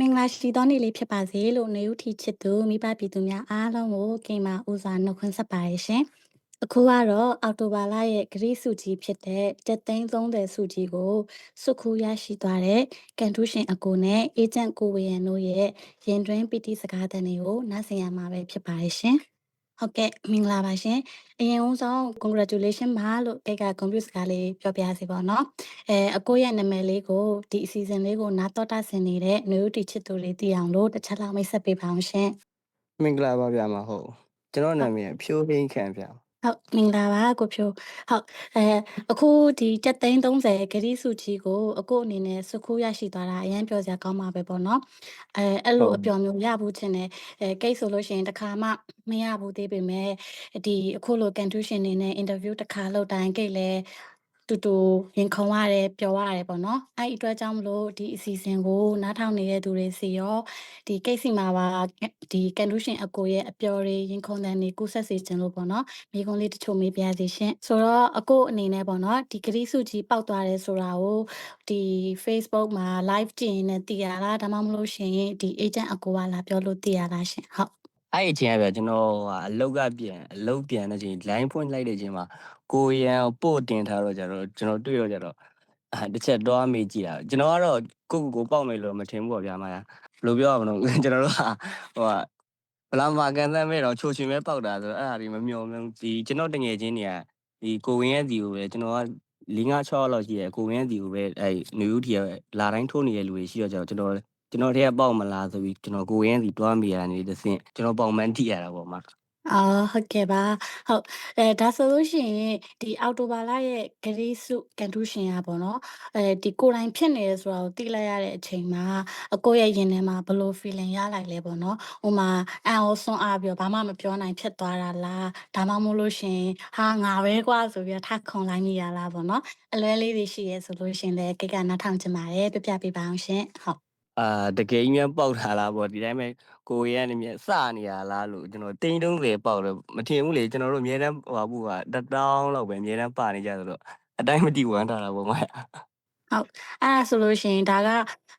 မင်္ဂလာရှိသောနေ့လေးဖြစ်ပါစေလို့နေဦးထီချစ်သူမိဘပြည်သူများအားလုံးကိုကိမ္မာဦးစွာနှုတ်ခွန်းဆက်ပါရရှင်။အခုကတော့အော်တိုဘာလရဲ့ဂရိစုကြီးဖြစ်တဲ့တက်သိန်း30စုကြီးကိုစုခူရရှိသွားတဲ့ကန်ထူးရှင်အကိုနဲ့အေဂျင့်ကိုဝေယံတို့ရဲ့ရင်တွင်းပီတိစကားသံတွေကိုနားဆင်ရမှာပဲဖြစ်ပါရရှင်။ ဟုတ်ကဲ့မင်္ဂလာပါရှင်အရင်ဦးဆုံး congratulation ပါလို့ကိတ်ကကွန်ပျူတာစကားလေးပြောပြစီပါတော့အဲအကိုရဲ့နာမည်လေးကိုဒီအစီအစဉ်လေးကိုနားတော်တာဆင်နေတဲ့နွေဦးတီချစ်သူလေးတည်အောင်လို့တစ်ချက်လောက်မိတ်ဆက်ပေးပါအောင်ရှင်မင်္ဂလာပါဗျာမဟုတ်ကျွန်တော်နာမည်ဖြိုးဟိန်းခံဗျာ ဟုတ်မင်္ဂလာပါကိုဖြိုးဟုတ်အဲအခုဒီတက်သိန်း30ဂရီစုကြီးကိုအကိုအနေနဲ့စုခိုးရရှိသွားတာအရင်ပြောစရာကောင်းပါပဲပေါ့နော်အဲအဲ့လိုအပျော်မျိုးရဖို့ချင်းတယ်အဲကိတ်ဆိုလို့ရှိရင်တစ်ခါမှမရဘူးသေးပေမဲ့ဒီအခုလိုကန်ထူးရှင်နေနဲ့အင်တာဗျူးတစ်ခါလောက်တိုင်းကိတ်လဲ တူတူရင်ခုန်ရတယ်ပျော်ရတယ်ပေါ့နော်အဲ့ဒီအတွက်ကြောင့်မလို့ဒီအစီအစဉ်ကိုနားထောင်နေတဲ့သူတွေစီရောဒီကိတ်စီမှာပါဒီကန်ထူးရှင်အကိုရဲ့အပျော်တွေရင်ခုန်တဲ့နေကူးဆက်စေခြင်းလို့ပေါ့နော်မိကုံးလေးတချို့မေးပြရစီရှင်ဆိုတော့အကိုအနေနဲ့ပေါ့နော်ဒီဂရီစုကြီးပောက်သွားတယ်ဆိုတာကိုဒီ Facebook မှာ live ကြည့်ရင်လည်းသိရလားဒါမှမဟုတ်ရှင်ဒီ agent အကိုကလာပြောလို့သိရလားရှင်ဟုတ် အဲ့အချိန်ကဗျာကျွန်တော်ကအလုတ်ကပြန်အလုတ်ပြန်တဲ့ချိန် line ဖွင့်လိုက်တဲ့ချိန်မှာကိုရန်ပို့တင်ထားတော့ကြတော့ကျွန်တော်တွေ့တော့ကြတော့အာတစ်ချက်တော့မေးကြည့်တာကျွန်တော်ကတော့ကိုကိုကိုပေါက်မယ်လို့မထင်ဘူးပေါ့ဗျာမလားဘယ်လိုပြောရမလဲကျွန်တော်တို့ကဟိုကဘလာမာကန်သမ်းမဲ့တော့ချိုချင်ပဲပေါက်တာဆိုတော့အဲ့ဒါဒီမမျော်မှန်းဒီကျွန်တော်တငယ်ချင်းတွေကဒီကိုဝင်ရဲ့စီကိုပဲကျွန်တော်က၄၅6လောက်ရှိရကိုဝင်ရဲ့စီကိုပဲအဲ့နယူးတီကလာတိုင်းထိုးနေတဲ့လူတွေရှိတော့ကြတော့ကျွန်တော် ကျွန်တော်တည်းကပေါက်မလားဆိုပြီးကျွန်တော်ကိုဝင်ရဲ့စီတွားမိရနေတစ်ဆင့်ကျွန်တော်ပေါက်မှန်းထိရတာပေါ့မှာအော်ဟုတ်ကဲ့ပါဟုတ်အဲဒါဆိုလို့ရှိရင်ဒီအောက်တိုဘာလရဲ့ဂရီစုကန်ထူးရှင်ရပါတော့အဲဒီကိုယ်တိုင်ဖြစ်နေရဆိုတာကိုသိလိုက်ရတဲ့အချိန်မှာအကိုရဲ့ရင်ထဲမှာဘယ်လို feeling ရလိုက်လဲပေါ့နော်ဟိုမှာအန်အောဆွန်အားပြီးတော့ဘာမှမပြောနိုင်ဖြစ်သွားတာလားဒါမှမဟုတ်လို့ရှိရင်ဟာငါပဲကွာဆိုပြီးတော့ထခုန်လိုက်မိရလားပေါ့နော်အလွဲလေးတွေရှိရဲဆိုလို့ရှိရင်လည်းကိတ်ကနားထောင်ချင်ပါတယ်ပြပြပေးပါအောင်ရှင်ဟုတ် အာတကယ်ကြီးများပေါက်ထားလားပေါ့ဒီတိုင်းပဲကိုရန်နေမြစနေရလားလို့ကျွန်တော်တိန်းတုံးတယ်ပေါက်တော့မထင်ဘူးလေကျွန်တော်တို့အများတန်းဟိုဘူးကတတောင်းလောက်ပဲအများတန်းပါနေကြဆိုတော့အတိုင်းမတိဝမ်းထားတာပေါ့မဟုတ်အဲ့ဒါဆိုလို့ရှိရင်ဒါက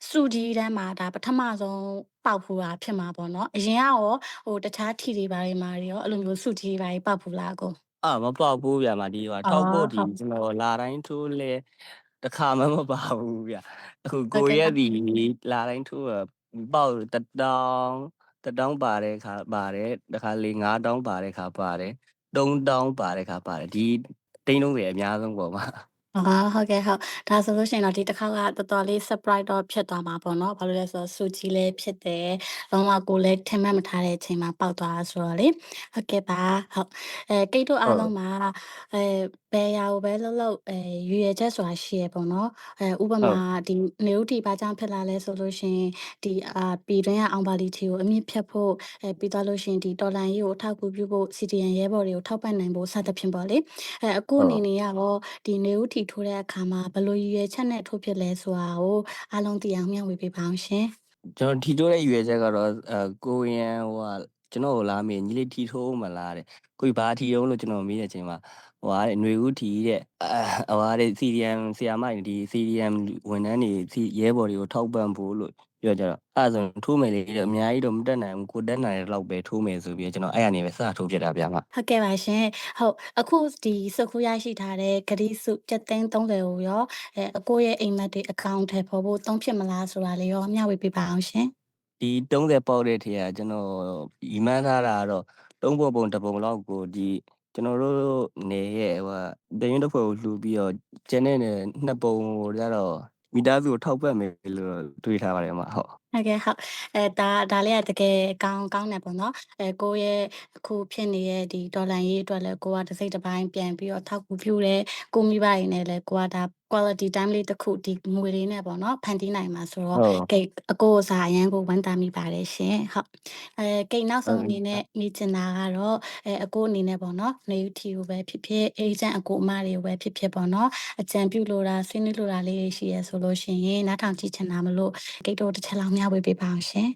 စုကြီးတန်းမှာဒါပထမဆုံးပေါက်ဖူးတာဖြစ်မှာပေါ့နော်အရင်ကရောဟိုတခြားထီတွေဘာတွေမှာတွေရောအဲ့လိုမျိုးစုကြီးတွေဘာတွေပေါက်ဖူးလားကိုအာမပေါက်ဘူးဗျာမဒီဟိုထောက်ဖို့ဒီဟုတ်ကျွန်တော်လာတိုင်းထိုးလဲ တခါမှမပါဘူးဗျာအခုဟုတ်ကိုကဲ့ရက်ဒီလာတိုင်းထိုးကပေါက်တတောင်းတတောင်းပါတဲ့ခါပါတယ်တခါလေ9တောင်းပါတဲ့ခါပါတယ်3တောင်းပါတဲ့ခါပါတယ်ဒီတိန်းတုံးတွေအများဆုံးပေါ့မှာ အာဟုတ်ကဲ့ဟုတ်ဒါဆိုလို့ရှိရင်တော့ဒီတစ်ခါကတော်တော်လေး surprise တော့ဖြစ်သွားမှာပေါ့နော်ဘာလို့လဲဆိုတော့စူကြီးလည်းဖြစ်တယ်လုံးဝကိုလည်းထင်မှတ်မထားတဲ့အချိန်မှာပေါက်သွားတာဆိုတော့လေဟုတ်ကဲ့ပါဟုတ်အဲကိတ်တို့အားလုံးမှာအဲဘယ်ရာကိုပဲလှုပ်လှုပ်အဲရွေရချက်ဆိုတာရှိရပေါ့နော်အဲဥပမာဒီနေဦးတီဘာကြောင့်ဖြစ်လာလဲဆိုလို့ရှိရင်ဒီအာပြည်တွင်းကအောင်ပါလီတီကိုအမြင့်ဖြတ်ဖို့အဲပြီးသွားလို့ရှိရင်ဒီတော်လန်ရေးကိုအထောက်အကူပြုဖို့ CDN ရဲဘော်တွေကိုထောက်ပံ့နိုင်ဖို့စသဖြင့်ပေါ့လေအဲအခုအနေနဲ့ကတော့ဒီနေဦးတီထိုးတဲ့အခါမှာဘယ်လိုရည်ရွယ်ချက်နဲ့ထိုးဖြစ်လဲဆိုတာကိုအားလုံးသိအောင်မျှဝေပေးပါအောင်ရှင်ကျွန်တော်ထီထိုးတဲ့ရွယ်ချက်ကတော့အဲကိုရန်ဟိုကကျွန်တော်ကိုလာမေးညီလေးထီထိုးမလားတဲ့ကိုကြီးဘာထီတုံးလို့ကျွန်တော်မေးတဲ့အချိန်မှာဟိုဟာတဲ့ຫນွေဦးထီတဲ့အဲဟိုဟာတဲ့ CDM ဆီယာမတွေဒီ CDM ဝန်ထမ်းတွေစီရဲဘော်တွေကိုထောက်ပံ့ဖို့လို့ ပြောကြတော့အဲ့ဒါဆိုထိုးမယ်လေတော့အများကြီးတော့မတက်နိုင်ဘူးကိုတက်နိုင်တဲ့လောက်ပဲထိုးမယ်ဆိုပြီးကျွန်တော်အဲ့ကနေပဲစထိုးဖြစ်တာဗျာမဟုတ်ကဲ့ပါရှင်ဟုတ်အခုဒီစခုရရှိထားတဲ့ဂရီစုတက်သိန်း30ကိုရောအဲအကိုရဲ့အိမ်မက်တွေအကောင့်ထဲပေါ်ဖို့တုံးဖြစ်မလားဆိုတာလေးရောမျှဝေပေးပါအောင်ရှင်ဒီ30ပေါက်တဲ့ထဲကကျွန်တော်ရီမန်းထားတာကတော့သုံးပုံပုံတစ်ပုံလောက်ကိုဒီကျွန်တော်တို့နေရဲ့ဟိုတရင်တစ်ဖွဲ့ကိုလှူပြီးတော့ကျန်တဲ့နယ်နှစ်ပုံကိုကြတော့ မိသားစုကိုထောက်ပံ့မယ်လို့တွေးထားပါတယ်မှာဟုတ်ဟုတ်ကဲ့ဟုတ်အဲဒါဒါလေးကတကယ်ကောင်းကောင်းတယ်ပေါ့နော်အဲကိုယ့်ရဲ့အခုဖြစ်နေတဲ့ဒီဒေါ်လာရေးအတွက်လည်းကိုကတစ်စိတ်တစ်ပိုင်းပြန်ပြီးတော့ထောက်ကူပြုတယ်ကိုမိဘရင်းနဲ့လည်းကိုကဒါ quality time လေးတစ်ခုဒီငွေလေးနဲ့ပေါ့နော်ဖန်တီးနိုင်မှာဆိုတော့ဟုတ် ကိတ်အကိုအစားအရန်ကိုဝမ်းသာမိပါတယ်ရှင်ဟုတ်အဲကိတ်နောက်ဆုံးဟုတ်အနေနဲ့နေချင်တာကတော့အဲအကိုအနေနဲ့ပေါ့နော်နေယူတီကိုပဲဖြစ်ဖြစ်အေဂျင့်အကိုအမတွေကိုပဲဖြစ်ဖြစ်ပေါ့နော်အကြံပြုလိုတာဆွေးနွေးလိုတာလေးတွေရှိရဆိုလို့ရှိရင်နားထောင်ကြည့်ချင်တာမလို့ကိတ်တို့တစ်ချက်လောက်မျှဝေပေးပါအောင်ရှင်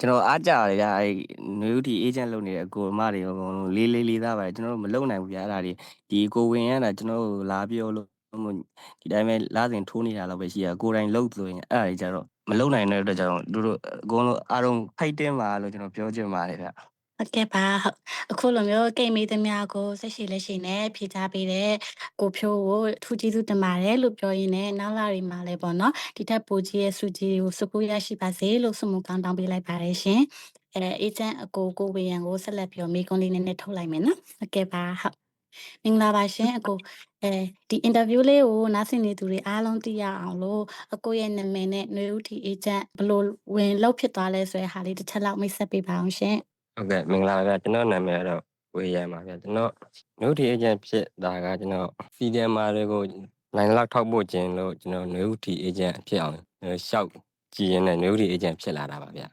ကျွန်တော်အားကြရတယ်ဗျာအဲ့နယူတီအေဂျင့်လုပ်နေတဲ့အကိုအမတွေအကုန်လုံးလေးလေးလေးသားပါတယ်ကျွန်တော်တို့မလုပ်နိုင်ဘူးဗျာအဲ့ဒါတွေဒီကိုဝင်ရတာကျွန်တော်တို့လာပြောလို့ ဒီတိုင်းပဲလာစဉ်ထိုးနေတာတော့ပဲရှိရကိုယ်တိုင်လုပ်ဆိုရင်အဲ့ဒါတွေကြတော့မလုံနိုင်တဲ့အတွက်ကြောင့်တို့တို့အကုန်လုံးအားလုံးဖိုက်တင်ပါလို့ကျွန်တော်ပြောချင်ပါတယ်ဗျဟုတ်ကဲ့ပါဟုတ်အခုလိုမျိုးကိတ်မေးသမျှကိုဆက်ရှိလက်ရှိနဲ့ဖြေချပေးတဲ့ကိုဖြိုးကိုထူးကျေးဇူးတင်ပါတယ်လို့ပြောရင်းနဲ့နောက်လာရီမှာလည်းပေါ့နော်ဒီထက်ပိုကြီးရဲ့စုကြီးကိုစကူရရှိပါစေလို့ဆုမွန်ကောင်းတောင်းပေးလိုက်ပါတယ်ရှင်အဲအေဂျင့်အကိုကိုဝေယံကိုဆက်လက်ပြီးတော့မိကွန်လေးနည်းနည်းထုတ်လိုက်မယ်နော်ဟုတ်ကဲ့ပါဟုတ် မင်္ဂလာပါရှင်အကိုအဲဒီအင်တာဗျူးလေးကိုနားဆင်နေသူတွေအားလုံးသိရအောင်လို့အကိုရဲ့နာမည်နဲ့ຫນွေဦးတီအေဂျင့်ဘယ်လိုဝင်လောက်ဖြစ်သွားလဲဆိုတဲ့ဟာလေးတစ်ချက်လောက်မိတ်ဆက်ပေးပါအောင်ရှင်ဟုတ်ကဲ့မင်္ဂလာပါဗျာကျွန်တော်နာမည်ကတော့ဝေယံပါဗျာကျွန်တော်နှုတ်ထီအေဂျင့်ဖြစ်တာကကျွန်တော်စီဒီအမ်မာတွေကိုနိုင်လောက်ထောက်ပို့ခြင်းလို့ကျွန်တော်နှုတ်ထီအေဂျင့်ဖြစ်အောင်ရှောက်ကြည့်ရင်းနဲ့နှုတ်ထီအေဂျင့်ဖြစ်လာတာပါဗျာ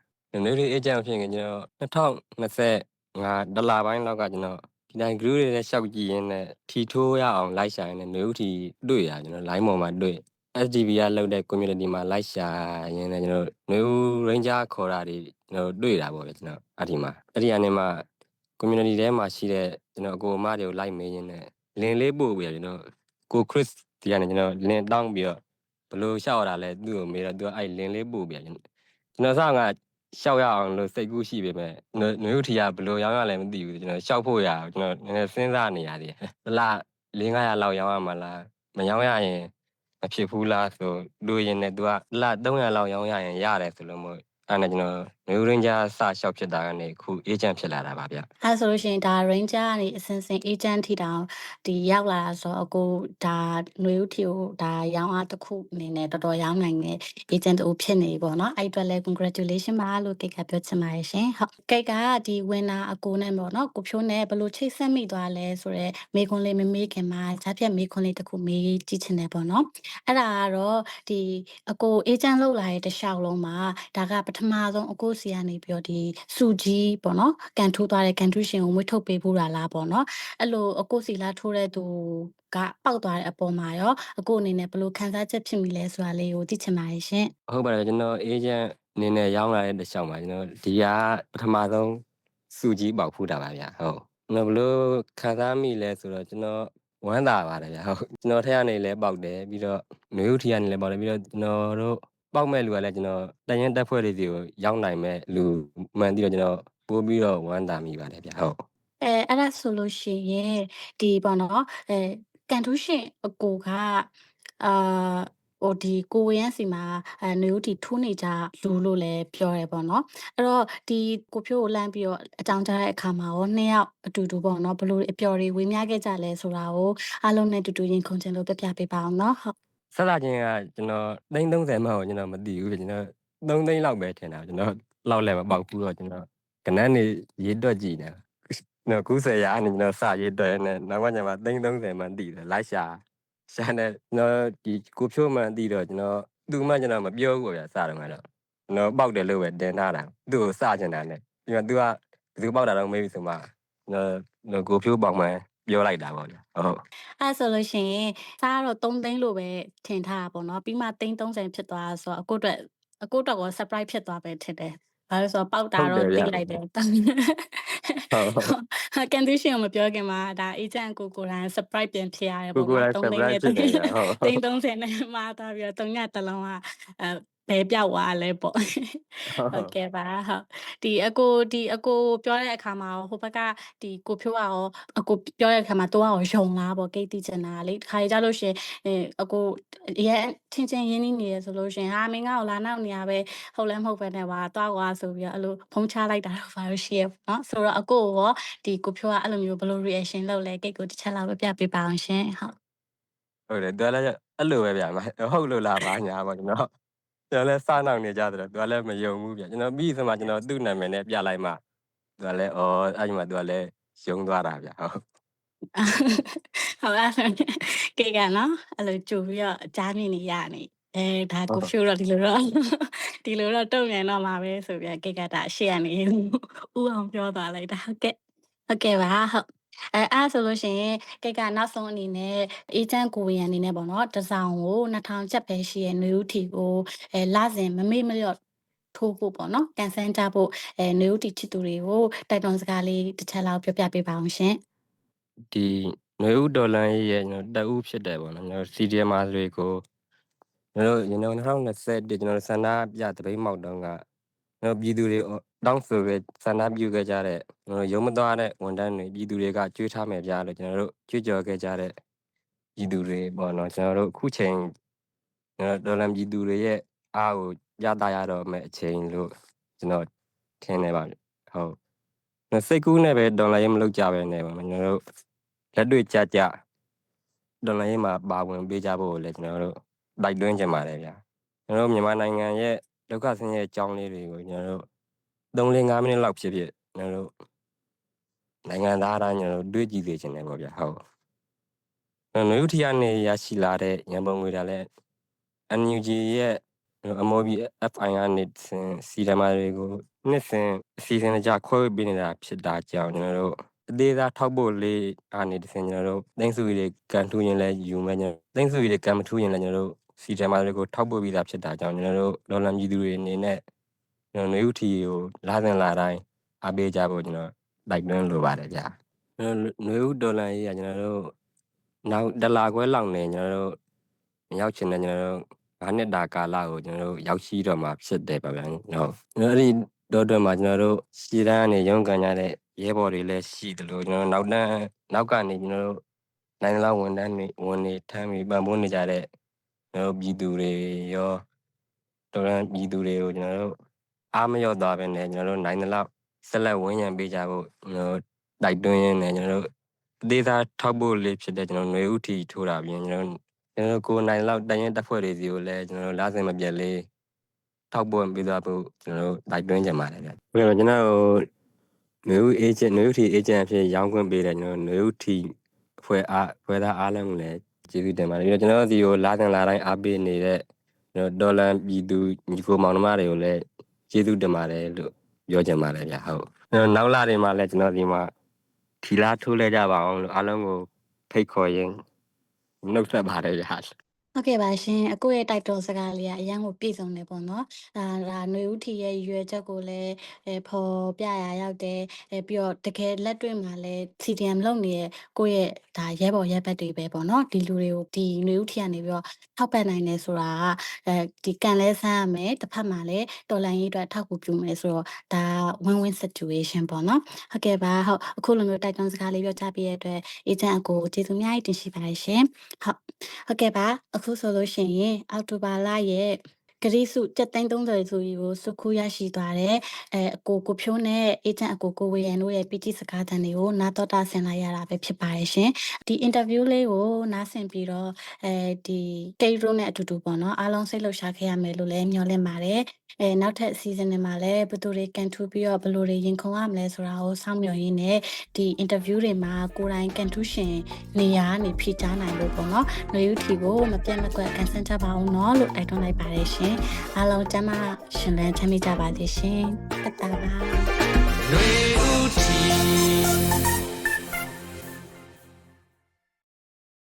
နှုတ်ထီအေဂျင့်ဖြစ်ရင်ကျွန်တော်2025ဒလပိုင်းလောက်ကကျွန်တော် ဒီတိုင်း group တွေနဲ့ရှောက်ကြည့်ရင်းနဲ့ထီထိုးရအောင်လိုက်ရှာရင်းနဲ့နှုတ်ထီတွေ့ရကျွန်တော် line ပေါ်မှာတွေ့ SDB ကလုပ်တဲ့ community မှာလိုက်ရှာရင်းနဲ့ကျွန်တော် new ranger ခေါ်တာတွေကျွန်တော်တွေ့တာပေါ့ဗျကျွန်တော်အဲ့ဒီမှာအဲ့ဒီအနေမှာ community ထဲမှာရှိတဲ့ကျွန်တော်အကိုအမတွေကိုလိုက်မေးရင်းနဲ့လင်လေးပို့ပြီးကျွန်တော်ကို Chris ဒီကနေကျွန်တော်လင်တောင်းပြီးတော့ဘယ်လိုရှောက်ရတာလဲသူ့ကိုမေးတော့သူကအဲ့လင်လေးပို့ပြီးကျွန်တော်ကျွန်တော်စက ရှောက်ရအောင်လို့စိတ်ကူးရှိပေမဲ့နွေဦးထီကဘယ်လိုရောင်းရလဲမသိဘူးကျွန်တော်ရှောက်ဖို့ရအောင်ကျွန်တော်နည်းနည်းစဉ်းစားနေရတယ်တလား400လောက်ရောင်းရမှာလားမရောင်းရရင်မဖြစ်ဘူးလားဆိုလို့ရင်လည်း तू ကလ300လောက်ရောင်းရရင်ရတယ်ဆိုလို့မို့အဲ့နဲ့ကျွန်တော် နယူရင်းဂျာစရှောက်ဖြစ်တာကနေခုအေဂျင့်ဖြစ်လာတာပါဗျအဲဆိုလို့ရှိရင်ဒါ ranger ကနေအစင်စင် agent ထိတောင်ဒီရောက်လာတာဆိုတော့အကိုဒါຫນွေဦးထီကိုဒါရောင်းအားတစ်ခုအနေနဲ့တော်တော်ရောင်းနိုင်တဲ့ agent တူဖြစ်နေပြီပေါ့နော်အဲ့အတွက်လည်း congratulation ပါလို့ကိတ်ကပြောချင်ပါတယ်ရှင်ဟုတ်ကိတ်ကဒီ winner အကိုနဲ့ပေါ့နော်ကိုဖြိုးနဲ့ဘယ်လိုချိတ်ဆက်မိသွားလဲဆိုတော့မေခွန်းလေးမမေးခင်မှာဈာပြက်မေခွန်းလေးတစ်ခုမေးကြည့်ချင်တယ်ပေါ့နော်အဲ့ဒါကတော့ဒီအကို agent လောက်လာတဲ့တစ်လျှောက်လုံးမှာဒါကပထမဆုံးအကိုစီကနေပြီးတော့ဒီစုကြီးပေါ့နော်ကန်ထိုးသွားတဲ့ကန်ထူးရှင်ကိုမွေးထုတ်ပေးဖို့တာလားပေါ့နော်အဲ့လိုအကိုစီလာထိုးတဲ့သူကပောက်သွားတဲ့အပေါ်မှာရောအကိုအနေနဲ့ဘယ်လိုခံစားချက်ဖြစ်မိလဲဆိုတာလေးကိုသိချင်ပါတယ်ရှင်ဟုတ်ပါတယ်ကျွန်တော်အေဂျင့်အနေနဲ့ရောင်းလာတဲ့တစ်ချောင်းပါကျွန်တော်ဒီကပထမဆုံးစုကြီးပေါက်ဖူးတာပါဗျဟုတ်ကျွန်တော်ဘလို့ခံစားမိလဲဆိုတော့ကျွန်တော်ဝမ်းသာပါတယ်ဗျဟုတ်ကျွန်တော်ထက်ကနေလည်းပေါက်တယ်ပြီးတော့နွေဦးထီကနေလည်းပေါက်တယ်ပြီးတော့ကျွန်တော်တို့ ပေါက်မဲ့လူကလည်းကျွန်တော်တန်ရင်တက်ဖွဲ့လေးစီကိုရောက်နိုင်မဲ့လူမှန်ပြီးတော့ကျွန်တော်ပို့ပြီးတော့ဝမ်းသာမိပါတယ်ဗျဟုတ်အဲအဲ့ဒါဆိုလို့ရှိရင်ဒီပေါ့နော်အဲကန်ထူးရှင်အကိုကအာဟိုဒီကိုဝေယန်းစီမှာအဲနွေဦးတီထိုးနေကြလူလို့လည်းပြောရဲပေါ့နော်အဲ့တော့ဒီကိုဖြိုးကိုလမ်းပြီးတော့အကြောင်းကြားတဲ့အခါမှာရောနှစ်ယောက်အတူတူပေါ့နော်ဘလို့အပျော်တွေဝေမျှခဲ့ကြလဲဆိုတာကိုအားလုံးနဲ့အတူတူရင်ခုန်ချင်လို့ပြပြပေးပါအောင်နော်ဟုတ် ဆက်လာခြင်းကကျွန်တော်သိန်း30မှကိုကျွန်တော်မသိဘူးကျွန်တော်3သိန်းလောက်ပဲထင်တာကျွန်တော်လောက်လည်းမပေါက်ဘူးတော့ကျွန်တော်ကနန်းနေရေးတွက်ကြည့်နေကျွန်တော်90ရာအနေကျွန်တော်စရေးတွက်နေနောက်ကညမှာသိန်း30မှတည်တယ်လိုက်ရှာရှာနေကျွန်တော်ဒီကိုဖြိုးမှန်တည်တော့ကျွန်တော်သူမှကျွန်တော်မပြောဘူးဗျာစတော့မှတော့ကျွန်တော်ပေါက်တယ်လို့ပဲတင်ထားတာသူ့ကိုစချင်တာနဲ့ပြီးတော့သူကဘယ်သူပေါက်တာတော့မေးပြီဆိုမှကျွန်တော်ကိုဖြိုးပေါက်မှန် ပြောလိုက်တာပေါ့ဗျာဟုတ်အဲ့ဆိုလို့ရှိရင်စားကတော့3သိန်းလို့ပဲထင်ထားတာပေါ့နော်ပြီးမှသိန်း30ဖြစ်သွားတာဆိုတော့အကိုအတွက်အကိုအတွက်ကော surprise ဖြစ်သွားပဲထင်တယ်ဘာလို့လဲဆိုတော့ပေါက်တာဟုတ်တော့တယ်ဗျသိလိုက်တယ်ဟုတ်ဟုတ်ဟာကန်တူးရှင်ကိုမပြောခင်မှာဒါ agent ကိုကိုယ်တိုင် surprise ပြန်ဖြစ်ရတယ်ကိုပေါ့ကိုယ်နော်တိုင်3သိန်း surprise နဲ့ဖြစ်တယ်ဗျဟုတ်သိန်း30နဲ့မှာသွားပြီးတော့3ညတစ်လုံးကအဲ ဘယ်ပျောက်သွားလဲပေါ့။ဟုတ်ကဲ့ပါဟုတ်။ဒီအကိုဒီအကိုပြောတဲ့အခါမှာရောဟိုဘက်ကဒီကိုဖြိုးကရောအကိုပြောတဲ့အခါမှာသူကရောယုံလားပေါ့ကိတ်တိချင်တာလေ။ဒီခါကြီးကြလို့ရှရင်အဲအကိုအရဲချင်းချင်းရင်းနှီးနေရဆိုလို့ရှရင်ဟာမင်းကောလာနောက်နေရပဲဟုတ်လဲမဟုတ်ပဲနဲ့ပါသွားကွာဆိုပြီးတော့အဲ့လိုဖုံးချလိုက်တာတော့ဘာလို့ရှိရနော်။ဆိုတော့အကိုရောဒီကိုဖြိုးကအဲ့လိုမျိုးဘယ်လို reaction လုပ်လဲကိတ်ကိုတစ်ချက်လောက်ပြပေးပါအောင်ရှင်။ဟုတ် ဟုတ်တယ်တော်လည်းအဲ့လိုပဲဗျာဟုတ်လို့လားပါညာပါကျွန်တော် ကျွန်တော်လည်းစနောက်နေကြတယ်သူကလည်းမယုံဘူးဗျာကျွန်တော်ပြီးဆိုမှကျွန်တော်သူ့နာမည်နဲ့ပြလိုက်မှသူကလည်းအော်အဲ့ဒီမှာသူကလည်းယုံသွားတာဗျာဟုတ်ဟုတ်လားကေကနော်အဲ့လိုကြိုပြီးတော့ကြားမြင်နေရနေအဲဒါဟုတ်ကိုဖြိုးတော့ဒီလိုတော့ဒီလိုတော့တုံ့ပြန်တော့မှာပဲဆိုပြီးတော့ကေကတာရှေ့ကနေဥအောင်ပြောသွားလိုက်တာဟုတ်ကဲ့ဟုတ်ကဲ့ပါဟုတ် အဲအဲ့ဆိုလို့ရှိရင်ကိတ်ကနောက်ဆုံးအနေနဲ့အေဂျင့်ကိုဝေယံအနေနဲ့ပေါ့နော်တစ်စောင်ကို2000ကျပ်ပဲရှိရဲ့နွေဦးထီကိုအဲလစဉ်မမေ့မလျော့ထိုးဖို့ပေါ့နော်ကန်ဆန်းကြဖို့အဲနွေဦးထီချစ်သူတွေကိုတိုက်တွန်းစကားလေးတစ်ချက်လောက်ပြောပြပေးပါအောင်ရှင်ဒီຫນွေဥဒေါ်လန်ရဲ့ကျွန်တော်တက်ဦးဖြစ်တယ်ပေါ့နော်ကျွန်တော် CDM မာတွေကိုကျွန်တော်ကျွန်တော်2021ကျွန်တော်ဆန္ဒပြတပိတ်မောက်တုန်းကကျွ န်တော်ပြည်သူတွေတောင်းဆိုခဲ့ဆန္ဒပြုခဲ့ကြတဲ့ကျွန်တော်ရုံးမသွားတဲ့ဝန်ထမ်းတွေပြည်သူတွေကကြွေးထားမယ်ပြလို့ကျွန်တော်တို့ကြွေးကြော်ခဲ့ကြတဲ့ပြည်သူတွေပေါ့နော်ကျွန်တော်တို့အခုချိန်ကျွန်တော်ဒေါ်လာပြည်သူတွေရဲ့အားကိုရတာရတော့မယ်အချိန်လို့ကျွန်တော်ထင်နေပါဟုတ်စိတ်ကူးနဲ့ပဲဒေါ်လာရေးမလုပ်ကြပဲနဲ့ပါကျွန်တော်တို့လက်တွေ့ကြကြဒေါ်လာရေးမှာပါဝင်ပေးကြဖို့ကိုလည်းကျွန်တော်တို့တိုက်တွန်းချင်ပါတယ်ဗျာကျွန်တော်တို့မြန်မာနိုင်ငံရဲ့ ဒုက္ခဆင်းရဲအကြောင်းလေးတွေကိုကျွန်တော်တို့3-5မိနစ်လောက်ဖြစ်ဖြစ်ကျွန်တော်တို့နိုင်ငံသားတိုင်းကျွန်တော်တို့တွေးကြည့်စေချင်တယ်ပေါ့ဗျာဟုတ်ကျွန်တော်တို့ထီကနေရရှိလာတဲ့ရန်ပုံငွေတွေလည်း NUG ရဲ့အမော်ဘီ FI ကနေစီဒမာတွေကိုနှစ်စဉ်အစီအစဉ်တကျခွဲဝေပေးနေတာဖြစ်တာကြောင့်ကျွန်တော်တို့အသေးသားထောက်ဖို့လေးအနေတစ်ဆင်ကျွန်တော်တို့သိန်းစုတွေကန်ထူးရင်လည်းယူမယ်ကျွန်တော်သိန်းစုတွေကန်မထူးရင်လည်းကျွန်တော်တို့ စီဒမာတွေကိုထောက်ပို့ပြီးသားဖြစ်တာကြောင့်ကျွန်တော်တို့ဒေါ်လာကြီးသူတွေအနေနဲ့ကျွန်တော်နေဦးထီကိုလာစဉ်လာတိုင်းအားပေးကြဖို့ကျွန်တော်တိုက်တွန်းလိုပါတယ်ဗျာကျွန်တော်နေဦးဒေါ်လာကြီးကကျွန်တော်တို့နောက်ဒလာခွဲလောက်နေကျွန်တော်တို့ရောက်ချင်တယ်ကျွန်တော်တို့၅နှစ်တာကာလကိုကျွန်တော်တို့ရောက်ရှိတော့မှာဖြစ်တယ်ပါဗျာဟုတ်ကျွန်တော်အဲ့ဒီတော့တော့မှာကျွန်တော်တို့ရှည်တန်းကနေရုန်းကန်ကြတဲ့ရဲဘော်တွေလည်းရှိတယ်လို့ကျွန်တော်နောက်တန်းနောက်ကနေကျွန်တော်တို့နိုင်လာဝန်တန်းတွေဝန်နေထမ်းပြီးပံ့ပိုးနေကြတဲ့ ကျွန်တော်တို့ပြည်သူတွေရောတော်ရန်ပြည်သူတွေကိုကျွန်တော်တို့အားမလျော့သွားပဲနဲ့ကျွန်တော်တို့နိုင်တဲ့လောက်ဆက်လက်ဝန်းရံပေးကြဖို့ကျွန်တော်တို့တိုက်တွန်းရင်းနဲ့ကျွန်တော်တို့အသေးသားထောက်ဖို့လေးဖြစ်တဲ့ကျွန်တော်ຫນွေဥတီထိုးတာပြီးရင်ကျွန်တော်တို့ကျွန်တော်ကိုယ်နိုင်လောက်တန်ရင်တက်ဖွဲ့တွေစီကိုလည်းကျွန်တော်တို့လာစင်မပြတ်လေးထောက်ပွင့်ပေးသွားဖို့ကျွန်တော်တို့တိုက်တွန်းကြပါတယ်ဗျ။ပြီးတော့ကျွန်တော်တို့နွေဦးအေဂျင့်နွေဦးထီအေဂျင့်အဖြစ်ရောင်းခွင့်ပေးတယ်ကျွန်တော်နွေဦးထီဖွဲ့အားဖွဲ့သားအားလုံးကိုလည်း ကျေးဇူးတင်ပါတယ်ပြီးတော့ကျွန်တော်တို့ဒီကိုလာစင်လာတိုင်းအားပေးနေတဲ့ကျွန်တော်ဒေါ်လာပြည်သူညီကိုမောင်နှမတွေကိုလည်းကျေးဇူးတင်ပါတယ်လို့ပြောချင်ပါတယ်ဗျဟုတ်ကျွန်တော်နောက်လာတွေမှာလည်းကျွန်တော်ဒီမှာထီလာထိုးလဲကြပါအောင်လို့အားလုံးကိုဖိတ်ခေါ်ရင်းနှုတ်ဆက်ပါတယ်ဗျ ဟုတ်ကဲ့ပါရှင်အကိုရဲ့တိုက်တော်စကားလေးကအရန်ကိုပြည့်စုံတယ်ပေါ့နော်ဒါဒါຫນွေဦးထီရဲ့ရွယ်ချက်ကိုလည်းအဲဖော်ပြရရောက်တယ်အဲပြီးတော့တကယ်လက်တွေ့မှာလည်း CDM လုပ်နေတဲ့ကိုယ့်ရဲ့ဒါရဲဘော်ရဲဘက်တွေပဲပေါ့နော်ဒီလူတွေကိုဒီຫນွေဦးထီကနေပြီးတော့ထောက်ပံ့နိုင်တယ်ဆိုတာကအဲဒီကန်လဲဆန်းရမယ်တစ်ဖက်မှာလည်းတော်လိုင်းရေးအတွက်ထောက်ကူပြုမယ်ဆိုတော့ဒါ win win situation ပေါ့နော်ဟုတ်ကဲ့ပါဟုတ်အခုလိုမျိုးတိုက်တွန်းစကားလေးပြောကြပြတဲ့အတွက်အေဂျင့်အကိုကျေးဇူးအများကြီးတင်ရှိပါတယ်ရှင်ဟုတ်ဟုတ်ကဲ့ပါ အခုဆိုလို့ရှိရင်အောက်တိုဘာလရဲ့ ဂရိစု730ဆိုကြီးကိုစုခုရရှိသွားတဲ့အဲအကိုကိုဖြိုးနဲ့အေဂျင့်အကိုကိုဝေရန်တို့ရဲ့ PT စကားသံတွေကိုနားတော်တာဆင်လိုက်ရတာပဲဖြစ်ပါတယ်ရှင်ဒီ interview လေးကိုနားဆင်ပြီးတော့အဲဒီကိတ်ရိုးနဲ့အတူတူပေါ့နော်အားလုံးစိတ်လှုပ်ရှားခဲ့ရမယ်လို့လည်းမျှော်လင့်ပါတယ်အဲနောက်ထပ် season တွေမှာလည်းဘယ်သူတွေကန်ထူးပြီးတော့ဘယ်လိုတွေရင်ခုန်ရမလဲဆိုတာကိုစောင့်မျှော်ရင်းနဲ့ဒီ interview တွေမှာကိုယ်တိုင်ကန်ထူးရှင်နေရာကနေဖြေကြားနိုင်လို့ပေါ့နော်ຫນွေဦးထီကိုမပြတ်မကွက်ကန်ဆန်းကြပါအောင်နော်လို့တိုက်တွန်းလိုက်ပါတယ်ရှင်ပါတယ်အားလုံးကျမ်းမရှင်လန်းချမ်းမြေ့ကြပါစေရှင်ပတ်တာပါ